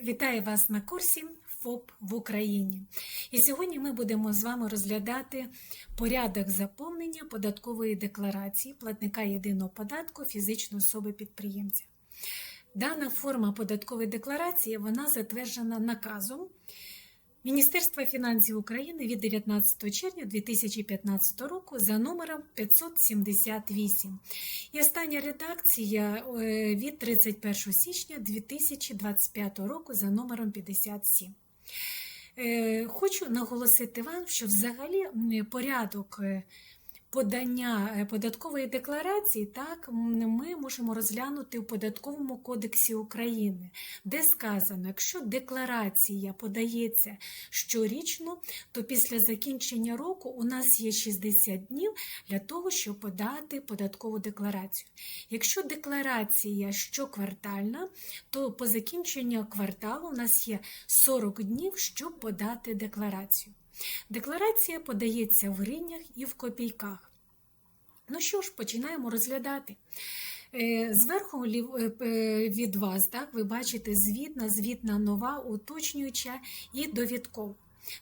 Вітаю вас на курсі ФОП в Україні. І сьогодні ми будемо з вами розглядати порядок заповнення податкової декларації платника єдиного податку фізичної особи підприємця. Дана форма податкової декларації вона затверджена наказом Міністерства фінансів України від 19 червня 2015 року за номером 578. І остання редакція е, від 31 січня 2025 року за номером 57. Е, Хочу наголосити вам, що взагалі порядок е, подання е, податкової декларації так ми можемо розглянути у податковому кодексі України, де сказано, якщо декларація подається щорічно, то після закінчення року у нас є 60 днів для того, щоб подати податкову декларацію. Якщо декларація щоквартальна, то по закінченню кварталу у нас є 40 днів, щоб подати декларацію. Декларація подається в гривнях і в копійках. Ну що ж, починаємо розглядати. Е, Зверху е, е, від вас так, ви бачите звітна, звітна нова, уточнююча і довідкова.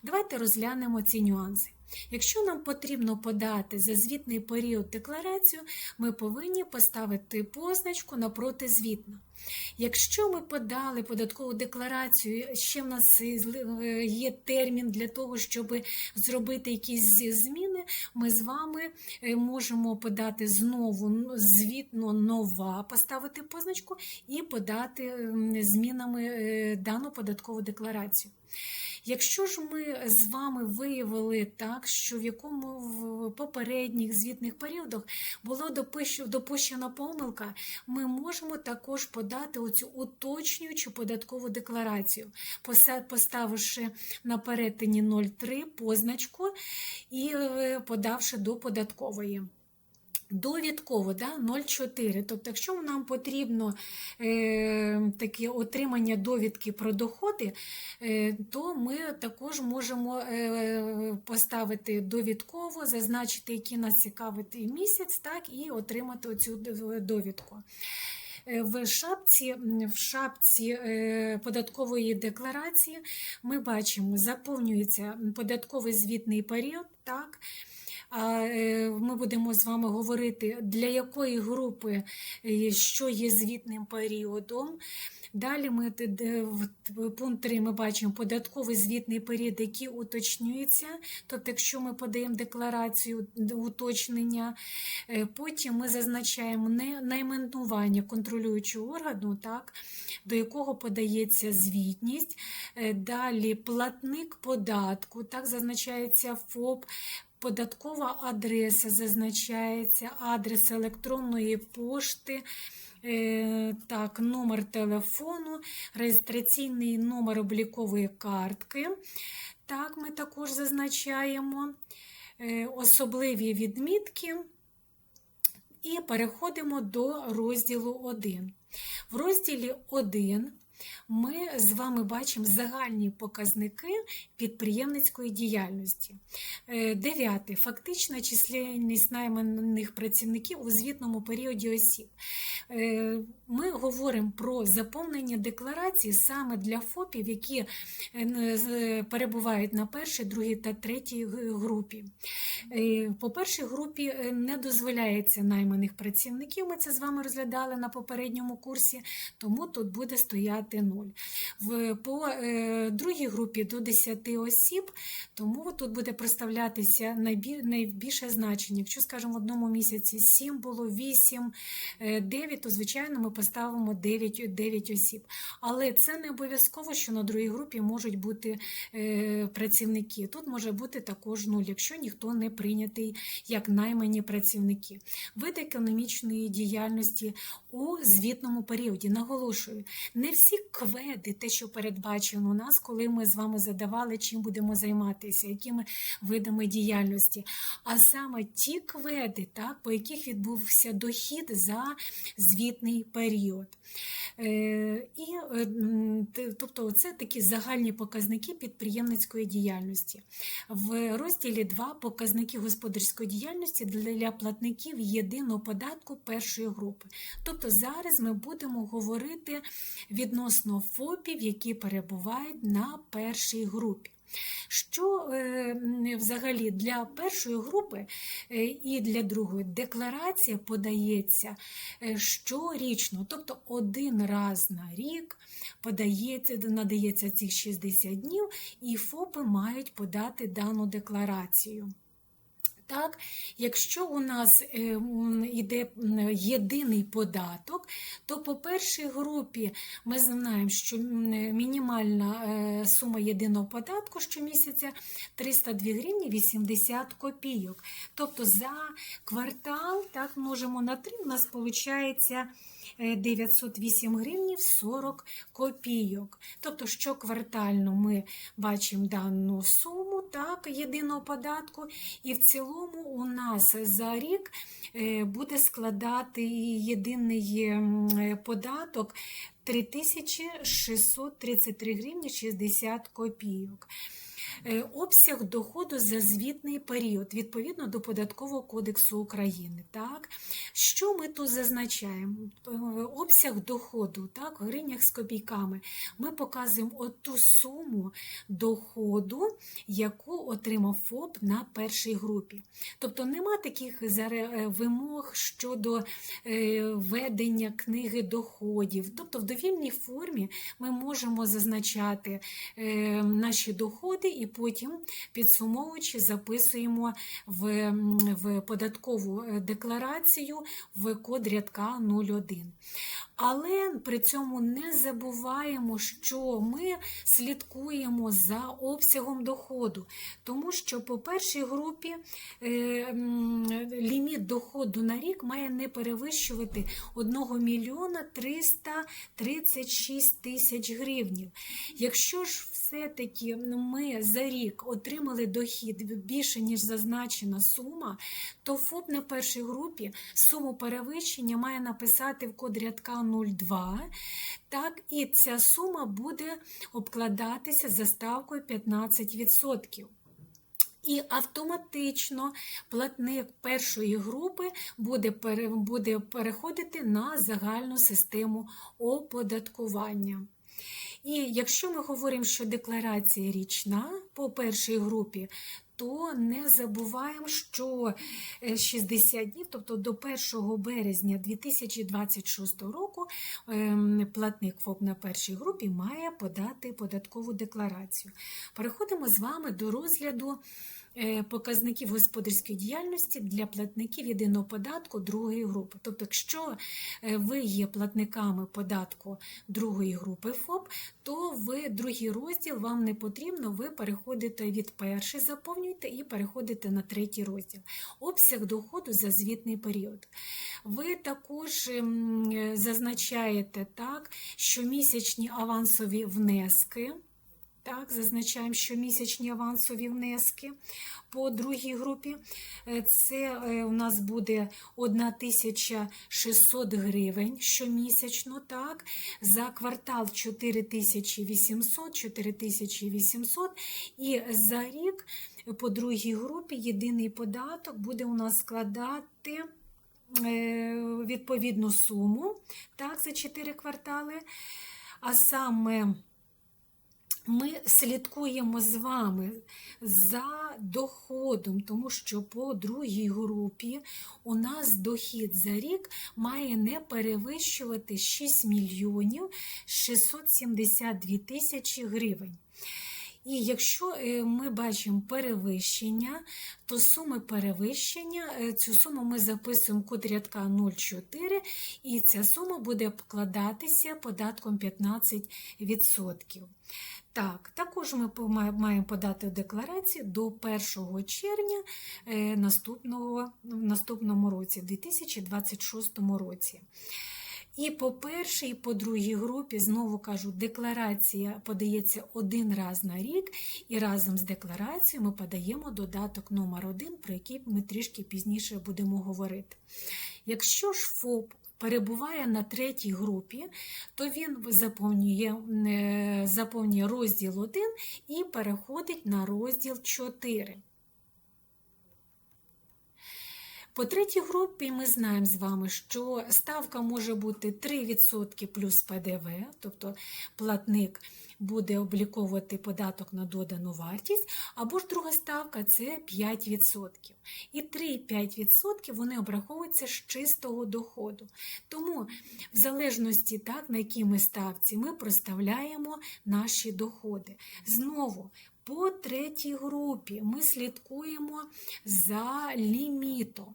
Давайте розглянемо ці нюанси. Якщо нам потрібно подати за звітний період декларацію, ми повинні поставити позначку напроти звітна. Якщо ми подали податкову декларацію, ще в нас е, є термін для того, щоб зробити якісь зміни, ми з вами е, можемо подати знову звітно нова, поставити позначку і подати змінами е, дану податкову декларацію. Якщо ж ми з вами виявили так, що в якому в попередніх звітних періодах було допущ- допущена помилка, ми можемо також подати оцю уточнюючу податкову декларацію, поставивши на перетині 0,3 позначку і е, подавши до податкової. Довідково да, 0,4. Тобто, якщо нам потрібно е, таке отримання довідки про доходи, е, то ми також можемо е, поставити довідково, зазначити, який нас цікавить місяць, так, і отримати цю довідку. Е, В шапці, в шапці е, податкової декларації ми бачимо, заповнюється податковий звітний період. Так, ми будемо з вами говорити, для якої групи е, що є звітним періодом. Далі ми в пункт 3 ми бачимо податковий звітний період, який уточнюється. Тобто, якщо ми подаємо декларацію уточнення, е, потім ми зазначаємо найменування контролюючого органу, так, до якого подається звітність. Е, Далі платник податку, так зазначається ФОП. Податкова адреса зазначається, адрес електронної пошти, е, так, номер телефону, реєстраційний номер облікової картки. Так, ми також зазначаємо е, особливі відмітки. І переходимо до розділу 1. В розділі 1 ми з вами бачимо загальні показники підприємницької діяльності. Е, Дев'яте. Фактична численність найманих працівників у звітному періоді осіб. Е, Ми говоримо про заповнення декларації саме для ФОПів, які е, перебувають на першій, другій та третій групі. По першій групі не дозволяється найманих працівників. Ми це з вами розглядали на попередньому курсі, тому тут буде стояти 0. В, по е, другій групі до 10 осіб, тому тут буде проставлятися найбі, найбільше значення. Якщо, скажімо, в одному місяці 7 було 8, е, 9, то, звичайно, ми поставимо 9, 9 осіб. Але це не обов'язково, що на другій групі можуть бути е, працівники. Тут може бути також 0, якщо ніхто не прийнятий як наймані працівники. Вид економічної діяльності у звітному періоді. Наголошую, не всі кведи, те, що передбачено у нас, коли ми з вами задавали, чим будемо займатися, якими видами діяльності, а саме ті кведи, так, по яких відбувся дохід за звітний період. Е, І, е, тобто, це такі загальні показники підприємницької діяльності. В розділі 2 показники господарської діяльності для платників єдиного податку першої групи. Тобто зараз ми будемо говорити відносно відносно ФОПів, які перебувають на першій групі. Що е, взагалі для першої групи е, і для другої декларація подається е, щорічно, тобто один раз на рік подається, надається цих 60 днів, і ФОПи мають подати дану декларацію. Так, якщо у нас е, йде єдиний податок, то по першій групі ми знаємо, що мінімальна е, сума єдиного податку щомісяця 302 гривні 80 копійок. Тобто за квартал, так множимо на 3, у нас виходить 908 гривнів 40 копійок. Тобто, щоквартально ми бачимо дану суму так, єдиного податку, і в цілому у нас за рік е, буде складати єдиний податок 3633 гривні 60 копійок. Е, Обсяг доходу за звітний період відповідно до Податкового кодексу України. Так? Що ми тут зазначаємо? Е, Обсяг доходу так, в гривнях з копійками. Ми показуємо оту суму доходу, яку отримав ФОП на першій групі. Тобто нема таких е, вимог щодо ведення книги доходів. Тобто в довільній формі ми можемо зазначати е, наші доходи і потім, підсумовуючи, записуємо в, в податкову е, декларацію в код рядка 01. Але при цьому не забуваємо, що ми слідкуємо за обсягом доходу, тому що по першій групі е, ліміт доходу на рік має не перевищувати 1 мільйона 336 тисяч гривнів. Якщо ж все-таки ми за рік отримали дохід більше, ніж зазначена сума, то ФОП на першій групі суму перевищення має написати в код рядка 02, так, і ця сума буде обкладатися за ставкою 15%. І автоматично платник першої групи буде, буде переходити на загальну систему оподаткування. І якщо ми говоримо, що декларація річна по першій групі, то не забуваємо, що е, 60 днів, тобто до 1 березня 2026 року, ем, платник ФОП на першій групі має подати податкову декларацію. Переходимо з вами до розгляду е, показників господарської діяльності для платників єдиного податку другої групи. Тобто, якщо е, ви є платниками податку другої групи ФОП, то в другий розділ вам не потрібно, ви переходите від перший, заповнюєте і переходите на третій розділ. Обсяг доходу за звітний період. Ви також ем, е, зазначаєте так, щомісячні авансові внески. Так, зазначаємо щомісячні авансові внески по другій групі. Е, Це е, у нас буде 1600 гривень щомісячно. Так. За квартал 4800, 4800 і за рік по другій групі єдиний податок буде у нас складати е, відповідну суму так, за 4 квартали. А саме ми слідкуємо з вами за доходом, тому що по другій групі у нас дохід за рік має не перевищувати 6 мільйонів 672 тисячі гривень. І якщо е, ми бачимо перевищення, то суми перевищення, е, цю суму ми записуємо код рядка 0,4, і ця сума буде обкладатися податком 15%. Так, також ми маємо подати декларацію до 1 червня е, наступного, в наступному році, в 2026 році. І по першій, і по другій групі, знову кажу, декларація подається один раз на рік, і разом з декларацією ми подаємо додаток номер 1 про який ми трішки пізніше будемо говорити. Якщо ж ФОП перебуває на третій групі, то він заповнює, е, заповнює розділ 1 і переходить на розділ 4. По третій групі ми знаємо з вами, що ставка може бути 3% плюс ПДВ, тобто платник буде обліковувати податок на додану вартість, або ж друга ставка це 5%. І 3-5% вони обраховуються з чистого доходу. Тому, в залежності так, на якій ми ставці, ми проставляємо наші доходи. Знову. По третій групі ми слідкуємо за лімітом.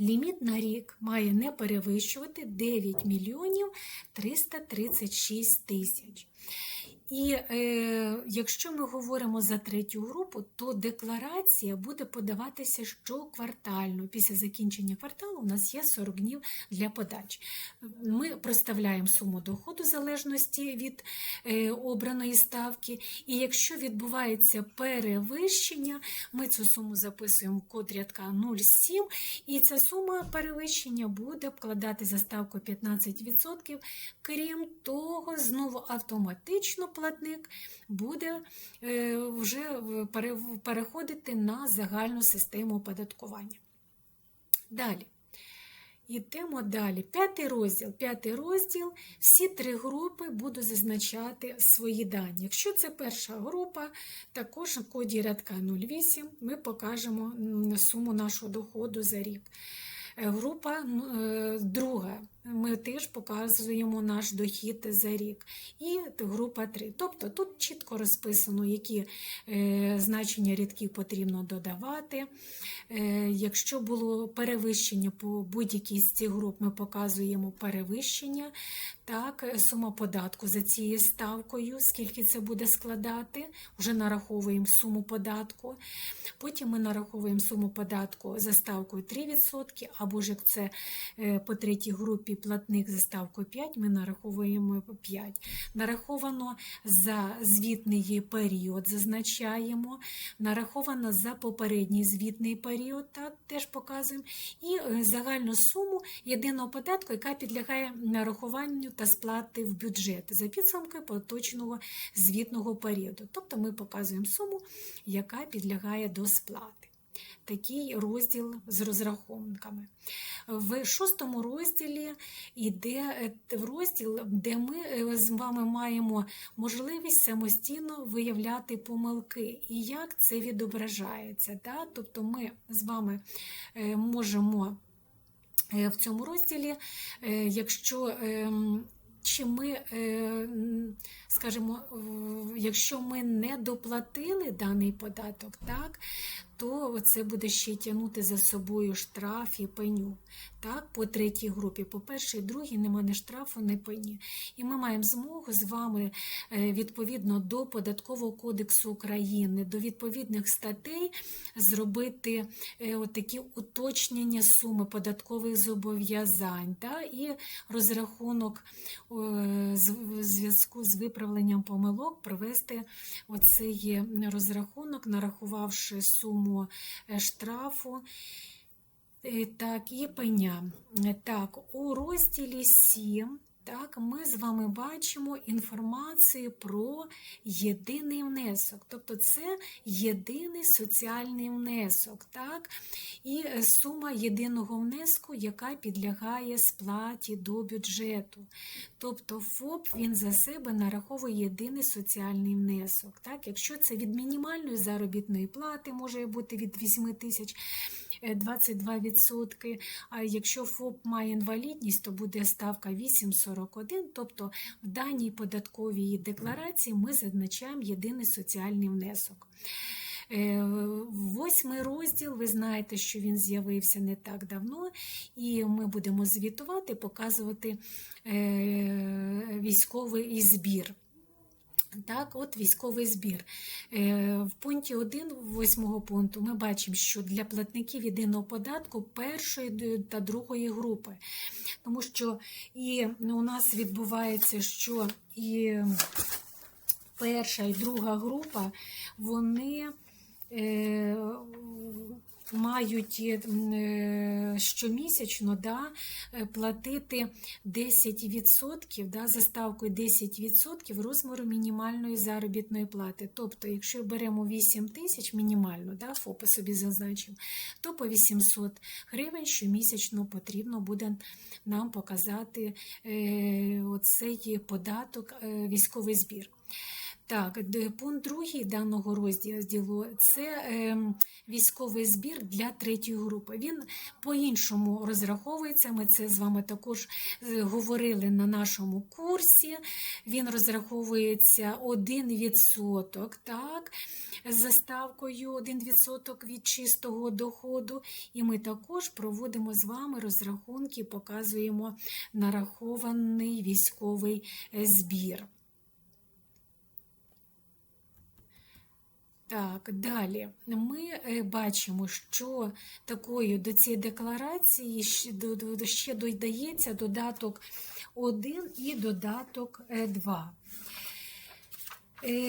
Ліміт на рік має не перевищувати 9 мільйонів 336 тисяч. І е, якщо ми говоримо за третю групу, то декларація буде подаватися щоквартально. Після закінчення кварталу у нас є 40 днів для подачі. Ми проставляємо суму доходу в залежності від е, обраної ставки. І якщо відбувається перевищення, ми цю суму записуємо в код рядка 07, і ця сума перевищення буде вкладати за ставку 15%. Крім того, знову автоматично платник буде е, вже переходити на загальну систему оподаткування. Далі. Йдемо далі. П'ятий розділ. П'ятий розділ. Всі три групи буду зазначати свої дані. Якщо це перша група, також в коді рядка 08 ми покажемо суму нашого доходу за рік. Е, Група е, друга. Ми теж показуємо наш дохід за рік. І група 3. Тобто тут чітко розписано, які е, значення рядків потрібно додавати. Е, якщо було перевищення по будь-якій з цих груп, ми показуємо перевищення. Так, е, сума податку за цією ставкою, скільки це буде складати, вже нараховуємо суму податку. Потім ми нараховуємо суму податку за ставкою 3%, або ж як це по третій групі платник за ставкою 5, ми нараховуємо 5. Нараховано за звітний період, зазначаємо, нараховано за попередній звітний період, так, теж показуємо, і е, загальну суму єдиного податку, яка підлягає нарахуванню та сплати в бюджет за підсумкою поточного звітного періоду. Тобто ми показуємо суму, яка підлягає до сплати. Такий розділ з розрахунками. В шостому розділі йде е, розділ, де ми е, з вами маємо можливість самостійно виявляти помилки і як це відображається. Да? Тобто ми з вами е, можемо в цьому розділі, якщо ем, чи ми, скажімо, якщо ми не доплатили даний податок, так, то це буде ще тягнути за собою штраф і пеню. Так, по третій групі, по першій, другій нема ні штрафу, ні пені. І ми маємо змогу з вами е, відповідно до Податкового кодексу України, до відповідних статей зробити е, такі уточнення суми податкових зобов'язань та, і розрахунок е, в зв'язку з виправленням помилок провести оцей розрахунок, нарахувавши суму е, штрафу. Е, Так, і пеня. Е, Так, у розділі 7 так, ми з вами бачимо інформацію про єдиний внесок. Тобто це єдиний соціальний внесок. Так? І сума єдиного внеску, яка підлягає сплаті до бюджету. Тобто ФОП він за себе нараховує єдиний соціальний внесок. Так? Якщо це від мінімальної заробітної плати, може бути від 8 тисяч 22%. А якщо ФОП має інвалідність, то буде ставка 8,41. Тобто в даній податковій декларації ми зазначаємо єдиний соціальний внесок. Е, Восьмий розділ, ви знаєте, що він з'явився не так давно, і ми будемо звітувати, показувати е, військовий збір. Так, от військовий збір. Е, В пункті 1 восьмого пункту ми бачимо, що для платників єдиного податку першої та другої групи. Тому що і у нас відбувається, що і перша і друга група, вони е, мають е, щомісячно да, е, платити 10% да, за ставкою 10% розміру мінімальної заробітної плати. Тобто, якщо беремо 8 тисяч мінімально, да, ФОПи собі зазначив, то по 800 гривень щомісячно потрібно буде нам показати е, оцей податок, е, військовий збір. Так, пункт другий даного розділу це е, військовий збір для третьої групи. Він по-іншому розраховується. Ми це з вами також е, говорили на нашому курсі. Він розраховується 1%, так, за ставкою 1% від чистого доходу. І ми також проводимо з вами розрахунки, показуємо нарахований військовий е, збір. Так, далі ми е, бачимо, що такою до цієї декларації ще до- до- ще додається додаток 1 і додаток 2.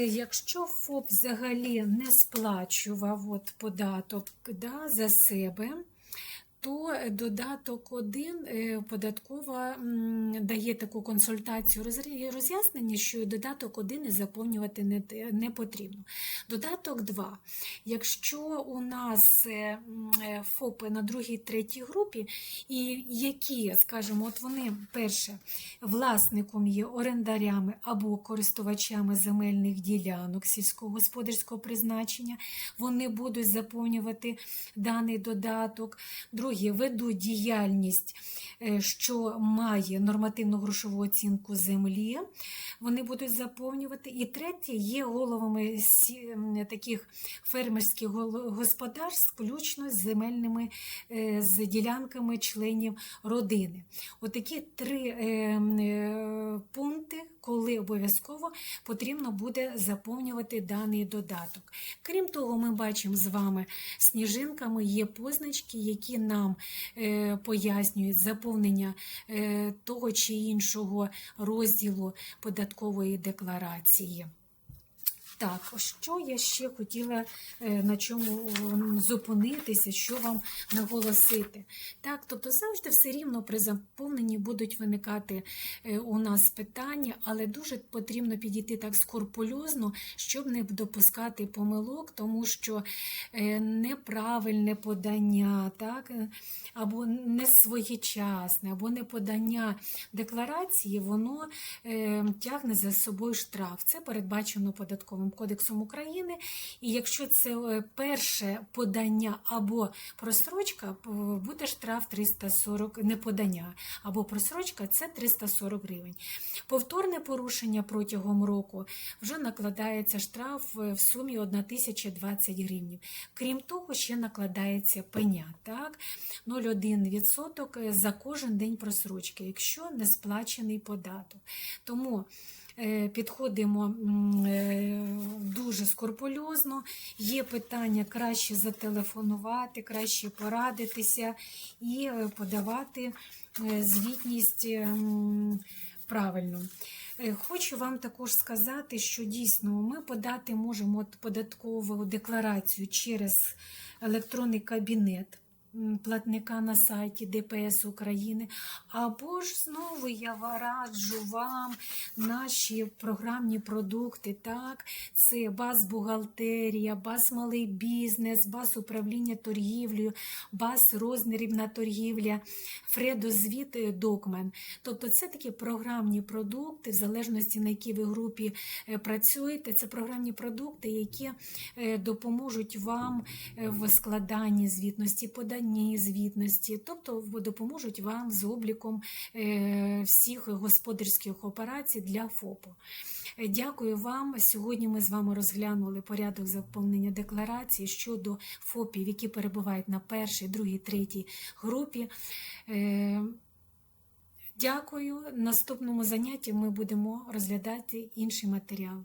Якщо ФОП взагалі не сплачував от податок да, за себе, то додаток 1 податкова дає таку консультацію роз'яснення, що додаток 1 і заповнювати не, потрібно. Додаток 2. Якщо у нас е, е, ФОПи на другій, третій групі, і які, скажімо, от вони перше власником є орендарями або користувачами земельних ділянок сільськогосподарського призначення, вони будуть заповнювати даний додаток. Друге, ведуть діяльність, е, що має нормативну грошову оцінку землі, вони будуть заповнювати. І третє, є головами таких фермерських господарств, включно з земельними е, з ділянками членів родини. Отакі три е, пункти, коли обов'язково потрібно буде заповнювати даний додаток. Крім того, ми бачимо з вами сніжинками є позначки, які нам е, пояснюють заповнення е, того чи іншого розділу податкової декларації. Так, що я ще хотіла е, на чому зупинитися, що вам наголосити? Так, тобто завжди все рівно при заповненні будуть виникати е, у нас питання, але дуже потрібно підійти так скрупульозно, щоб не допускати помилок, тому що е, неправильне подання, так, або не своєчасне, або не подання декларації, воно тягне за собою штраф. Це передбачено податковим кодексом України. І якщо це е, перше подання або просрочка, буде штраф 340, не подання, або просрочка це 340 гривень. Повторне порушення протягом року вже накладається штраф е, в сумі 1020 гривень. Крім того, ще накладається пеня, так? 0,1% за кожен день просрочки, якщо не сплачений податок. Тому е, підходимо е, дуже скрупульозно. Є питання краще зателефонувати, краще порадитися і е, подавати е, звітність правильно. Е, Хочу вам також сказати, що дійсно ми подати можемо податкову декларацію через електронний кабінет платника на сайті ДПС України, або ж знову я раджу вам наші програмні продукти. Так, це баз-бухгалтерія, баз-малий бізнес, баз-управління торгівлею, баз-розмірівна торгівля, фредозвіт е, докмен. Тобто це такі програмні продукти, в залежності на якій ви групі е, працюєте. Це програмні продукти, які е, допоможуть вам в складанні звітності, поданні звітності, тобто допоможуть вам з обліком е, всіх господарських операцій для ФОПу. Е, Дякую вам. Сьогодні ми з вами розглянули порядок заповнення декларації щодо ФОПів, які перебувають на першій, другій, третій групі. Е, Дякую. Наступному занятті ми будемо розглядати інший матеріал.